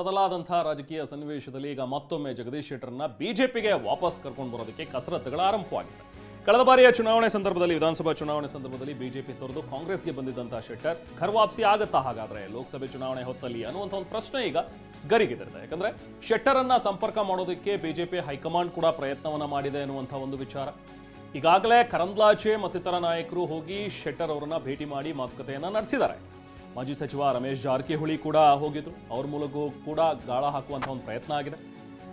ಬದಲಾದಂತಹ ರಾಜಕೀಯ ಸನ್ನಿವೇಶದಲ್ಲಿ ಈಗ ಮತ್ತೊಮ್ಮೆ ಜಗದೀಶ್ ಶೆಟ್ಟರ್ನ ಬಿಜೆಪಿಗೆ ವಾಪಸ್ ಕರ್ಕೊಂಡು ಬರೋದಕ್ಕೆ ಕಸರತ್ತುಗಳ ಆರಂಭವಾಗಿದೆ ಕಳೆದ ಬಾರಿಯ ಚುನಾವಣೆ ಸಂದರ್ಭದಲ್ಲಿ, ವಿಧಾನಸಭಾ ಚುನಾವಣೆ ಸಂದರ್ಭದಲ್ಲಿ ಬಿಜೆಪಿ ತೊರೆದು ಕಾಂಗ್ರೆಸ್ಗೆ ಬಂದಿದ್ದಂತಹ ಶೆಟ್ಟರ್ ಘರ್ ವಾಪಸಿ ಆಗತ್ತಾ ಹಾಗಾದ್ರೆ? ಲೋಕಸಭೆ ಚುನಾವಣೆ ಹೊತ್ತಲ್ಲಿ ಅನ್ನುವಂಥ ಒಂದು ಪ್ರಶ್ನೆ ಈಗ ಗರಿಗೆದಿರುತ್ತೆ. ಯಾಕಂದ್ರೆ ಶೆಟ್ಟರನ್ನ ಸಂಪರ್ಕ ಮಾಡೋದಕ್ಕೆ ಬಿಜೆಪಿ ಹೈಕಮಾಂಡ್ ಕೂಡ ಪ್ರಯತ್ನವನ್ನ ಮಾಡಿದೆ ಅನ್ನುವಂಥ ಒಂದು ವಿಚಾರ. ಈಗಾಗಲೇ ಕರಂದ್ಲಾಜೆ ಮತ್ತಿತರ ನಾಯಕರು ಹೋಗಿ ಶೆಟ್ಟರ್ ಅವರನ್ನ ಭೇಟಿ ಮಾಡಿ ಮಾತುಕತೆಯನ್ನ ನಡೆಸಿದ್ದಾರೆ. ಮಾಜಿ ಸಚಿವ ರಮೇಶ್ ಜಾರಕಿಹೊಳಿ ಕೂಡ ಹೋಗಿದ್ರು. ಅವ್ರ ಮೂಲಕವೂ ಕೂಡ ಗಾಳ ಹಾಕುವಂತ ಒಂದು ಪ್ರಯತ್ನ ಆಗಿದೆ.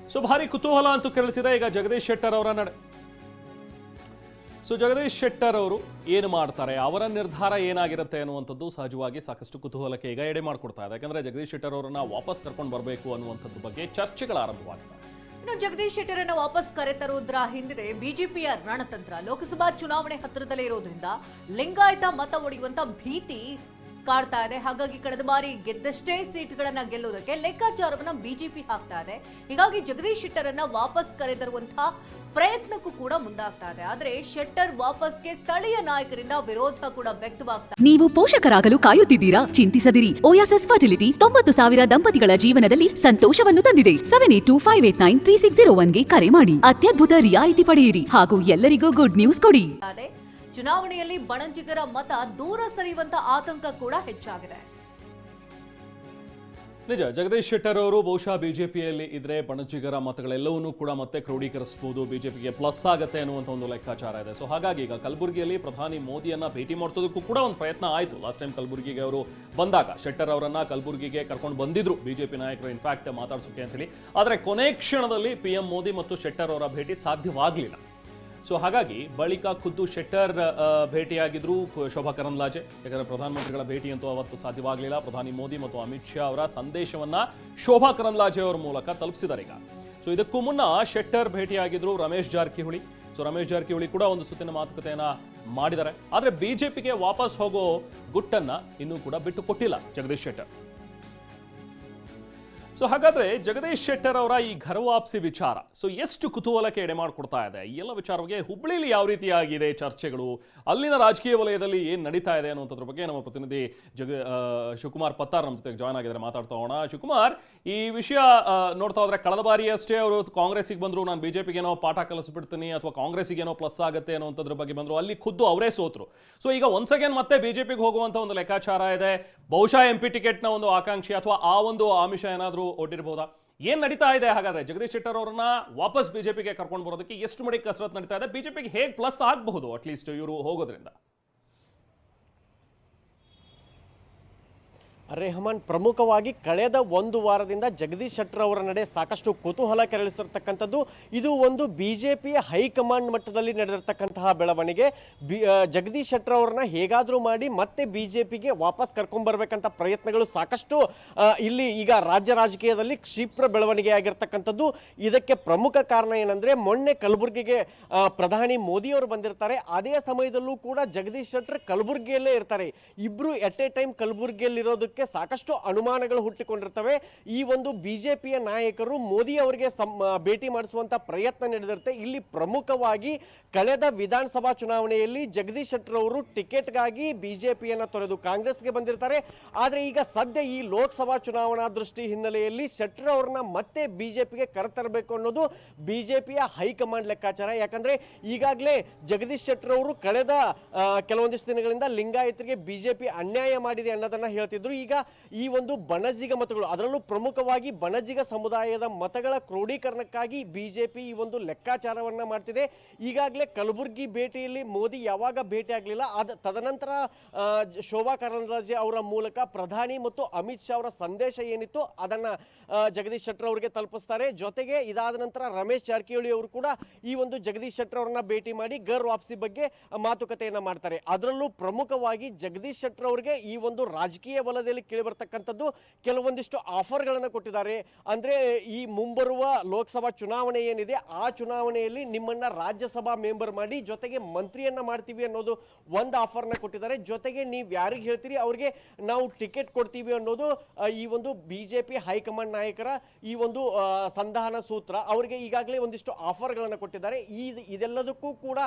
ಸೊ, ಭಾರಿ ಕುತೂಹಲ ಅಂತೂ ಕೆರಳಿಸಿದೆ. ಈಗ ಜಗದೀಶ್ ಶೆಟ್ಟರ್ ಅವರ ನಡೆ. ಸೊ, ಜಗದೀಶ್ ಶೆಟ್ಟರ್ ಅವರು ಏನು ಮಾಡ್ತಾರೆ? ಅವರ ನಿರ್ಧಾರ ಏನಾಗಿರುತ್ತೆ ಅನ್ನುವಂಥದ್ದು ಸಹಜವಾಗಿ ಸಾಕಷ್ಟು ಕುತೂಹಲಕ್ಕೆ ಈಗ ಎಡೆ ಮಾಡಿಕೊಡ್ತಾ ಇದೆ. ಯಾಕಂದ್ರೆ ಜಗದೀಶ್ ಶೆಟ್ಟರ್ ಅವರನ್ನ ವಾಪಸ್ ಕರ್ಕೊಂಡು ಬರಬೇಕು ಅನ್ನುವಂಥದ್ದು ಬಗ್ಗೆ ಚರ್ಚೆಗಳು ಆರಂಭವಾಗಿದೆ. ಇನ್ನು ಜಗದೀಶ್ ಅನ್ನು ವಾಪಸ್ ಕರೆತರುವುದರ ಹಿಂದೆ ಬಿಜೆಪಿಯ ರಣತಂತ್ರ. ಲೋಕಸಭಾ ಚುನಾವಣೆ ಹತ್ತಿರದಲ್ಲೇ ಇರೋದ್ರಿಂದ ಲಿಂಗಾಯತ ಮತ ಒಡೆಯುವಂತ ಭೀತಿ ಕಾಡ್ತಾ ಇದೆ. ಹಾಗಾಗಿ ಕಳೆದ ಬಾರಿ ಗೆದ್ದಷ್ಟೇ ಸೀಟ್ಗಳನ್ನ ಗೆಲ್ಲುವುದಕ್ಕೆ ಲೆಕ್ಕಾಚಾರವನ್ನ ಬಿಜೆಪಿ ಹಾಕ್ತಾ ಇದೆ. ಹೀಗಾಗಿ ಜಗದೀಶ್ ಶೆಟ್ಟರನ್ನ ವಾಪಸ್ ಕರೆತರುವಂತಹ ಪ್ರಯತ್ನಕ್ಕೂ ಕೂಡ ಮುಂದಾಗ್ತಾ ಇದೆ. ಆದ್ರೆ ಶೆಟ್ಟರ್ ವಾಪಸ್ಗೆ ಸ್ಥಳೀಯ ನಾಯಕರಿಂದ ವಿರೋಧ ಕೂಡ ವ್ಯಕ್ತವಾಗ್ತಾ ನೀವು ಪೋಷಕರಾಗಲು ಕಾಯುತ್ತಿದ್ದೀರಾ? ಚಿಂತಿಸದಿರಿ. ಓಯಾಸಸ್ ಫರ್ಟಿಲಿಟಿ ತೊಂಬತ್ತು ಸಾವಿರ ದಂಪತಿಗಳ ಜೀವನದಲ್ಲಿ ಸಂತೋಷವನ್ನು ತಂದಿದೆ. Seven eight two five eight nine three six zero ಒನ್ಗೆ ಕರೆ ಮಾಡಿ. ಅತ್ಯದ್ಭುತ ರಿಯಾಯಿತಿ ಪಡೆಯಿರಿ. ಹಾಗೂ ಎಲ್ಲರಿಗೂ ಗುಡ್ ನ್ಯೂಸ್ ಕೊಡಿ. ಚುನಾವಣೆಯಲ್ಲಿ ಬಣಜಿಗರ ಮತ ದೂರ ಸರಿಯುವಂತ ಆತಂಕ ಕೂಡ ಹೆಚ್ಚಾಗಿದೆ. ನಿಜ, ಜಗದೀಶ್ ಶೆಟ್ಟರ್ ಅವರು ಬಹುಶಃ ಬಿಜೆಪಿಯಲ್ಲಿ ಇದ್ರೆ ಬಣಜಿಗರ ಮತಗಳೆಲ್ಲವನ್ನೂ ಕೂಡ ಮತ್ತೆ ಕ್ರೋಢೀಕರಿಸಬಹುದು ಬಿಜೆಪಿಗೆ ಪ್ಲಸ್ ಆಗತ್ತೆ ಅನ್ನುವಂಥ ಒಂದು ಲೆಕ್ಕಾಚಾರ ಇದೆ. ಸೊ ಹಾಗಾಗಿ ಈಗ ಕಲಬುರಗಿಯಲ್ಲಿ ಪ್ರಧಾನಿ ಮೋದಿಯನ್ನ ಭೇಟಿ ಮಾಡಿಸೋದಕ್ಕೂ ಕೂಡ ಒಂದು ಪ್ರಯತ್ನ ಆಯಿತು. ಲಾಸ್ಟ್ ಟೈಮ್ ಕಲಬುರಗಿಗೆ ಅವರು ಬಂದಾಗ ಶೆಟ್ಟರ್ ಅವರನ್ನ ಕಲಬುರಗಿಗೆ ಕರ್ಕೊಂಡು ಬಂದಿದ್ರು. ಬಿಜೆಪಿ ನಾಯಕರು ಇನ್ಫ್ಯಾಕ್ಟ್ ಮಾತಾಡ್ಸೋಕೆ ಅಂತೇಳಿ ಆದರೆ ಕೊನೆ ಕ್ಷಣದಲ್ಲಿ ಪಿ ಮೋದಿ ಮತ್ತು ಶೆಟ್ಟರ್ ಅವರ ಭೇಟಿ ಸಾಧ್ಯವಾಗಲಿಲ್ಲ. ಸೊ ಹಾಗಾಗಿ ಬಳಿಕ ಖುದ್ದು ಶೆಟ್ಟರ್ ಭೇಟಿಯಾಗಿದ್ರು ಶೋಭಾ ಕರಂದ್ಲಾಜೆ. ಯಾಕಂದ್ರೆ ಪ್ರಧಾನಮಂತ್ರಿಗಳ ಭೇಟಿ ಅಂತೂ ಅವತ್ತು ಸಾಧ್ಯವಾಗಲಿಲ್ಲ. ಪ್ರಧಾನಿ ಮೋದಿ ಮತ್ತು ಅಮಿತ್ ಶಾ ಅವರ ಸಂದೇಶವನ್ನ ಶೋಭಾ ಕರಂದ್ಲಾಜೆ ಅವರ ಮೂಲಕ ತಲುಪಿಸಿದ್ದಾರೆ ಈಗ. ಸೊ ಇದಕ್ಕೂ ಮುನ್ನ ಶೆಟ್ಟರ್ ಭೇಟಿಯಾಗಿದ್ರು ರಮೇಶ್ ಜಾರಕಿಹೊಳಿ. ಸೊ ರಮೇಶ್ ಜಾರಕಿಹೊಳಿ ಕೂಡ ಒಂದು ಸುತ್ತಿನ ಮಾತುಕತೆಯನ್ನ ಮಾಡಿದ್ದಾರೆ. ಆದ್ರೆ ಬಿಜೆಪಿಗೆ ವಾಪಸ್ ಹೋಗೋ ಗುಟ್ಟನ್ನ ಇನ್ನೂ ಕೂಡ ಬಿಟ್ಟು ಕೊಟ್ಟಿಲ್ಲ ಜಗದೀಶ್ ಶೆಟ್ಟರ್. ಸೊ ಹಾಗಾದ್ರೆ ಜಗದೀಶ್ ಶೆಟ್ಟರ್ ಅವರ ಈ ಘರವಾಪ್ಸಿ ವಿಚಾರ. ಸೊ ಎಷ್ಟು ಕುತೂಹಲಕ್ಕೆ ಎಡೆ ಮಾಡಿಕೊಡ್ತಾ ಇದೆ? ಈ ಎಲ್ಲ ವಿಚಾರವಾಗಿ ಹುಬ್ಳಿಲಿ ಯಾವ ರೀತಿಯಾಗಿದೆ ಚರ್ಚೆಗಳು? ಅಲ್ಲಿನ ರಾಜಕೀಯ ವಲಯದಲ್ಲಿ ಏನು ನಡೀತಾ ಇದೆ ಅನ್ನುವಂಥದ್ರ ಬಗ್ಗೆ ನಮ್ಮ ಪ್ರತಿನಿಧಿ ಜಗ ಶಿವಕುಮಾರ್ ಪತ್ತಾರ್ ನಮ್ಮ ಜೊತೆಗೆ ಜಾಯ್ನ್ ಆಗಿದ್ರೆ ಮಾತಾಡ್ತಾ ಹೋಗೋಣ. ಶಿವಕುಮಾರ್, ಈ ವಿಷಯ ನೋಡ್ತಾ ಹೋದ್ರೆ ಕಳೆದ ಬಾರಿ ಅಷ್ಟೇ ಅವರು ಕಾಂಗ್ರೆಸ್ಸಿಗೆ ಬಂದ್ರು. ನಾನು ಬಿಜೆಪಿಗೆ ಏನೋ ಪಾಠ ಕಲಿಸ್ಬಿಡ್ತೀನಿ ಅಥವಾ ಕಾಂಗ್ರೆಸ್ಸಿಗೆ ಏನೋ ಪ್ಲಸ್ ಆಗುತ್ತೆ ಅನ್ನೋಂಥದ್ರ ಬಗ್ಗೆ ಬಂದ್ರು. ಅಲ್ಲಿ ಖುದ್ದು ಅವರೇ ಸೋತ್ರು. ಸೊ ಈಗ ಒನ್ಸ್ ಅಗೇನ್ ಮತ್ತೆ ಬಿಜೆಪಿಗೆ ಹೋಗುವಂತ ಒಂದು ಲೆಕ್ಕಾಚಾರ ಇದೆ. ಬಹುಶಃ ಎಂ ಪಿ ಟಿಕೆಟ್ನ ಒಂದು ಆಕಾಂಕ್ಷಿ ಅಥವಾ ಆ ಒಂದು ಆಮಿಷ ಏನಾದರೂ ಒಡ್ಡಿರ್ಬೋದಾ ಏನ್ ನಡೀತಾ ಇದೆ? ಹಾಗಾದ್ರೆ ಜಗದೀಶ್ ಶೆಟ್ಟರ್ ಅವರನ್ನ ವಾಪಸ್ ಬಿಜೆಪಿಗೆ ಕರ್ಕೊಂಡು ಬರೋದಕ್ಕೆ ಎಷ್ಟು ಮಡಿ ಕಸರತ್ ನಡೀತಾ ಇದೆ? ಬಿಜೆಪಿಗೆ ಹೇಗೆ ಪ್ಲಸ್ ಆಗಬಹುದು? ಅಟ್ಲೀಸ್ಟ್ ಇವರು ಹೋಗೋದ್ರಿಂದ. ರೆಹಮಾನ್ ಪ್ರಮುಖವಾಗಿ ಕಳೆದ ಒಂದು ವಾರದಿಂದ ಜಗದೀಶ್ ಶೆಟ್ಟರ್ ಅವರ ನಡೆ ಸಾಕಷ್ಟು ಕುತೂಹಲ ಕೆರಳಿಸಿರ್ತಕ್ಕಂಥದ್ದು. ಇದು ಒಂದು ಬಿ ಜೆ ಪಿಯ ಹೈಕಮಾಂಡ್ ಮಟ್ಟದಲ್ಲಿ ನಡೆದಿರ್ತಕ್ಕಂತಹ ಬೆಳವಣಿಗೆ. ಬಿ ಜಗದೀಶ್ ಶೆಟ್ಟರ್ ಅವರನ್ನ ಹೇಗಾದರೂ ಮಾಡಿ ಮತ್ತೆ ಬಿ ಜೆ ಪಿಗೆ ವಾಪಸ್ ಕರ್ಕೊಂಡ್ಬರ್ಬೇಕಂತ ಪ್ರಯತ್ನಗಳು ಸಾಕಷ್ಟು ಇಲ್ಲಿ ಈಗ ರಾಜ್ಯ ರಾಜಕೀಯದಲ್ಲಿ ಕ್ಷಿಪ್ರ ಬೆಳವಣಿಗೆ ಆಗಿರ್ತಕ್ಕಂಥದ್ದು. ಇದಕ್ಕೆ ಪ್ರಮುಖ ಕಾರಣ ಏನಂದರೆ, ಮೊನ್ನೆ ಕಲಬುರಗಿಗೆ ಪ್ರಧಾನಿ ಮೋದಿ ಅವರು ಬಂದಿರ್ತಾರೆ. ಅದೇ ಸಮಯದಲ್ಲೂ ಕೂಡ ಜಗದೀಶ್ ಶೆಟ್ಟರ್ ಕಲಬುರಗಿಯಲ್ಲೇ ಇರ್ತಾರೆ. ಇಬ್ಬರು ಎಟ್ ಎ ಟೈಮ್ ಕಲಬುರಗಿಯಲ್ಲಿರೋದಕ್ಕೆ ಸಾಕಷ್ಟು ಅನುಮಾನಗಳು ಹುಟ್ಟಿಕೊಂಡಿರ್ತವೆ. ಈ ಒಂದು ಬಿಜೆಪಿಯ ನಾಯಕರು ಮೋದಿ ಅವರಿಗೆ ಭೇಟಿ ಮಾಡಿಸುವಂತ ಪ್ರಯತ್ನ ನಡೆದಿರುತ್ತೆ. ಇಲ್ಲಿ ಪ್ರಮುಖವಾಗಿ ಕಳೆದ ವಿಧಾನಸಭಾ ಚುನಾವಣೆಯಲ್ಲಿ ಜಗದೀಶ್ ಶೆಟ್ಟರ್ ಅವರು ಟಿಕೆಟ್ಗಾಗಿ ಬಿಜೆಪಿಯನ್ನ ತೊರೆದು ಕಾಂಗ್ರೆಸ್ಗೆ ಬಂದಿರ್ತಾರೆ. ಆದರೆ ಈಗ ಸದ್ಯ ಈ ಲೋಕಸಭಾ ಚುನಾವಣಾ ದೃಷ್ಟಿ ಹಿನ್ನೆಲೆಯಲ್ಲಿ ಶೆಟ್ಟರ್ ಅವ್ರನ್ನ ಮತ್ತೆ ಬಿಜೆಪಿಗೆ ಕರೆತರಬೇಕು ಅನ್ನೋದು ಬಿಜೆಪಿಯ ಹೈಕಮಾಂಡ್ ಲೆಕ್ಕಾಚಾರ. ಯಾಕಂದ್ರೆ ಈಗಾಗಲೇ ಜಗದೀಶ್ ಶೆಟ್ಟರ್ ಅವರು ಕಳೆದ ಕೆಲವೊಂದಿಷ್ಟು ದಿನಗಳಿಂದ ಲಿಂಗಾಯತರಿಗೆ ಬಿಜೆಪಿ ಅನ್ಯಾಯ ಮಾಡಿದೆ ಅನ್ನೋದನ್ನ ಹೇಳ್ತಿದ್ರು. ಈಗ ಈ ಒಂದು ಬಣಜಿಗ ಮತಗಳು, ಅದರಲ್ಲೂ ಪ್ರಮುಖವಾಗಿ ಬಣಜಿಗ ಸಮುದಾಯದ ಮತಗಳ ಕ್ರೋಢೀಕರಣಕ್ಕಾಗಿ ಬಿಜೆಪಿ ಈ ಒಂದು ಲೆಕ್ಕಾಚಾರವನ್ನ ಮಾಡ್ತಿದೆ. ಈಗಾಗಲೇ ಕಲಬುರಗಿ ಭೇಟಿಯಲ್ಲಿ ಮೋದಿ ಯಾವಾಗ ಭೇಟಿ ಆಗಲಿಲ್ಲ, ಅದ ತದನಂತರ ಶೋಭಾ ಕರಂದ್ಲಾಜೆ ಅವರ ಮೂಲಕ ಪ್ರಧಾನಿ ಮತ್ತು ಅಮಿತ್ ಶಾ ಅವರ ಸಂದೇಶ ಏನಿತ್ತು ಅದನ್ನ ಜಗದೀಶ್ ಶೆಟ್ಟರ್ ಅವರಿಗೆ ತಲುಪಿಸ್ತಾರೆ. ಜೊತೆಗೆ ಇದಾದ ನಂತರ ರಮೇಶ್ ಜಾರಕಿಹೊಳಿ ಅವರು ಕೂಡ ಈ ಒಂದು ಜಗದೀಶ್ ಶೆಟ್ಟರ್ ಅವರನ್ನ ಭೇಟಿ ಮಾಡಿ ಗರ್ ವಾಪಸಿ ಬಗ್ಗೆ ಮಾತುಕತೆಯನ್ನ ಮಾಡ್ತಾರೆ. ಅದರಲ್ಲೂ ಪ್ರಮುಖವಾಗಿ ಜಗದೀಶ್ ಶೆಟ್ಟರ್ ಅವರಿಗೆ ಈ ಒಂದು ರಾಜಕೀಯ ವಲಯದಲ್ಲಿ ಕೇಳಿಬರ್ತಕ್ಕಂಥದ್ದು ಕೆಲವೊಂದಿಷ್ಟು ಆಫರ್ಗಳನ್ನು ಕೊಟ್ಟಿದ್ದಾರೆ. ಅಂದ್ರೆ ಈ ಮುಂಬರುವ ಲೋಕಸಭಾ ಚುನಾವಣೆ ಏನಿದೆ, ಆ ಚುನಾವಣೆಯಲ್ಲಿ ನಿಮ್ಮನ್ನ ರಾಜ್ಯಸಭಾ ಮೆಂಬರ್ ಮಾಡಿ ಜೊತೆಗೆ ಮಂತ್ರಿಯನ್ನ ಮಾಡ್ತೀವಿ ಅನ್ನೋದು ಒಂದು ಆಫರ್ನ ಕೊಟ್ಟಿದ್ದಾರೆ. ಜೊತೆಗೆ ನೀವು ಯಾರಿಗೆ ಹೇಳ್ತೀರಿ, ಅವ್ರಿಗೆ ನಾವು ಟಿಕೆಟ್ ಕೊಡ್ತೀವಿ ಅನ್ನೋದು ಈ ಒಂದು ಬಿಜೆಪಿ ಹೈಕಮಾಂಡ್ ನಾಯಕರ ಈ ಒಂದು ಸಂಧಾನ ಸೂತ್ರ. ಅವರಿಗೆ ಈಗಾಗಲೇ ಒಂದಿಷ್ಟು ಆಫರ್ಗಳನ್ನು ಕೊಟ್ಟಿದ್ದಾರೆ. ಈ ಇದೆಲ್ಲದಕ್ಕೂ ಕೂಡ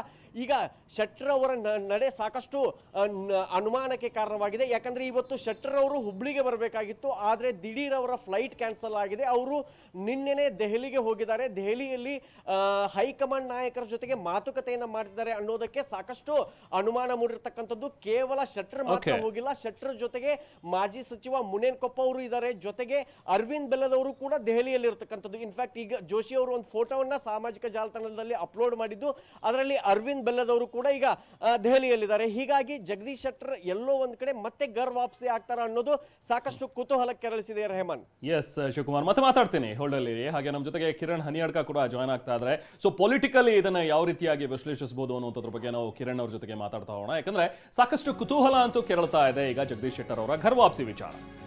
ಈಗ ಶೆಟ್ಟರ್ ಅವರ ನಡೆ ಸಾಕಷ್ಟು ಅನುಮಾನಕ್ಕೆ ಕಾರಣವಾಗಿದೆ. ಯಾಕಂದ್ರೆ ಇವತ್ತು ಶೆಟ್ಟರ್ ಅವರು ಹುಬ್ಳಿಗೆ ಬರಬೇಕಾಗಿತ್ತು ಆದರೆ ದಿಢೀರ್ ಅವರ ಫ್ಲೈಟ್ ಕ್ಯಾನ್ಸಲ್ ಆಗಿದೆ. ಅವರು ನಿನ್ನೆನೆ ದೆಹಲಿಗೆ ಹೋಗಿದ್ದಾರೆ. ದೆಹಲಿಯಲ್ಲಿ ಹೈಕಮಾಂಡ್ ನಾಯಕರ ಜೊತೆಗೆ ಮಾತುಕತೆಯನ್ನು ಮಾಡಿದ್ದಾರೆ ಅನ್ನೋದಕ್ಕೆ ಸಾಕಷ್ಟು ಅನುಮಾನ ಮೂಡಿರ್ತಕ್ಕಂಥದ್ದು. ಕೇವಲ ಶೆಟ್ಟರ್ ಮಾತ್ರ ಹೋಗಿಲ್ಲ. ಶೆಟ್ಟರ್ ಜೊತೆಗೆ ಮಾಜಿ ಸಚಿವ ಮುನೇನ್ ಕೊಪ್ಪ ಅವರು ಇದ್ದಾರೆ. ಜೊತೆಗೆ ಅರವಿಂದ್ ಬೆಲ್ಲದವರು ಕೂಡ ದೆಹಲಿಯಲ್ಲಿ ಇರ್ತಕ್ಕಂಥದ್ದು ಇನ್ಫ್ಯಾಕ್ಟ್ ಈಗ ಜೋಶಿ ಅವರು ಒಂದು ಫೋಟೋವನ್ನ ಸಾಮಾಜಿಕ ಜಾಲತಾಣದಲ್ಲಿ ಅಪ್ಲೋಡ್ ಮಾಡಿದ್ದು ಅದರಲ್ಲಿ ಅರವಿಂದ್ ಬೆಲ್ಲದವರು ಕೂಡ ಈಗ ದೆಹಲಿಯಲ್ಲಿದ್ದಾರೆ. ಹೀಗಾಗಿ ಜಗದೀಶ್ ಶೆಟ್ಟರ್ ಎಲ್ಲೋ ಒಂದ್ ಕಡೆ ಮತ್ತೆ ಗರ್ ವಾಪಸಿ ಆಗ್ತಾರ ಅನ್ನೋದು ಸಾಕಷ್ಟು ಕುತೂಹಲ ಕೆರಳಿಸಿದೆ ರೆಹಮಾನ್. ಎಸ್ ಶಿವಕುಮಾರ್, ಮತ್ತೆ ಮಾತಾಡ್ತೀನಿ. ಹೋಲ್ಡಲ್ಲಿ ಹಾಗೆ ನಮ್ಮ ಜೊತೆಗೆ ಕಿರಣ್ ಹನಿಯಾಡ್ಕ ಕೂಡ ಜಾಯ್ನ್ ಆಗ್ತಾ ಇದ್ದಾರೆ ಸೊ ಪೊಲಿಟಿಕಲಿ ಇದನ್ನ ಯಾವ ರೀತಿಯಾಗಿ ವಿಶ್ಲೇಷಿಸಬಹುದು ಅನ್ನೋದ್ರ ಬಗ್ಗೆ ನಾವು ಕಿರಣ್ ಅವ್ರ ಜೊತೆಗೆ ಮಾತಾಡ್ತಾ ಹೋಗೋಣ. ಯಾಕಂದ್ರೆ ಸಾಕಷ್ಟು ಕುತೂಹಲ ಅಂತೂ ಕೆರಳ್ತಾ ಇದೆ ಈಗ ಜಗದೀಶ್ ಶೆಟ್ಟರ್ ಅವರ ಘರ್ ವಾಪಸಿ ವಿಚಾರ.